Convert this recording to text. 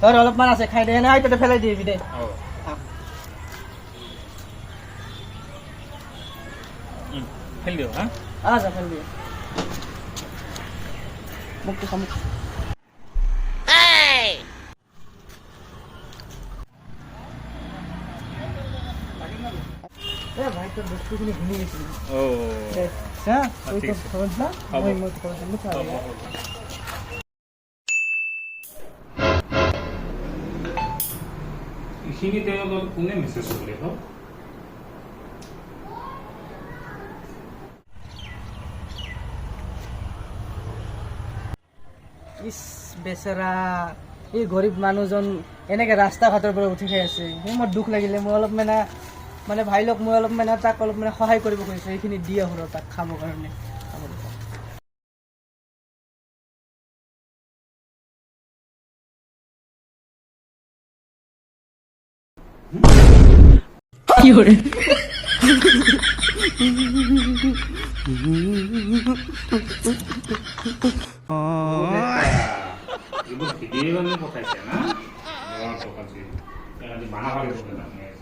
তোর অলপমান আছে খাই দে আই তাতে পেলাই দিবি দে। খেলি দিওঁ হা? আ যা ফেল দিয়ে মুখটো খামুক এ ভাই তোর বস্তুখিনি ঘুমি গৈছিল অ' দে হা তুই মই ঘৰত যাম চাই হ'ব, লওঁ। হ'ব। এইখিনি টাইমত কোনে মেছেজ কৰে হওক ইছ বেচেৰা এই গৰীব মানুহজন এনেকে ৰাস্তা ঘাটৰ পৰা উঠি খাই আছে সেই মোৰ দুখ লাগিলে মই অলপ মানে মানে ভাইলক মই অলপ মানে তাক অলপ মানে সহায় কৰিব খুজিছোঁ সেইখিনি দি আহোঁ তাক খাবৰ কাৰণে 이거래. 아. 아. 이거 뭐 비디오는 못할 네 때나? 아, 이거 같이 내가 이제 만화가게 보는 다음에.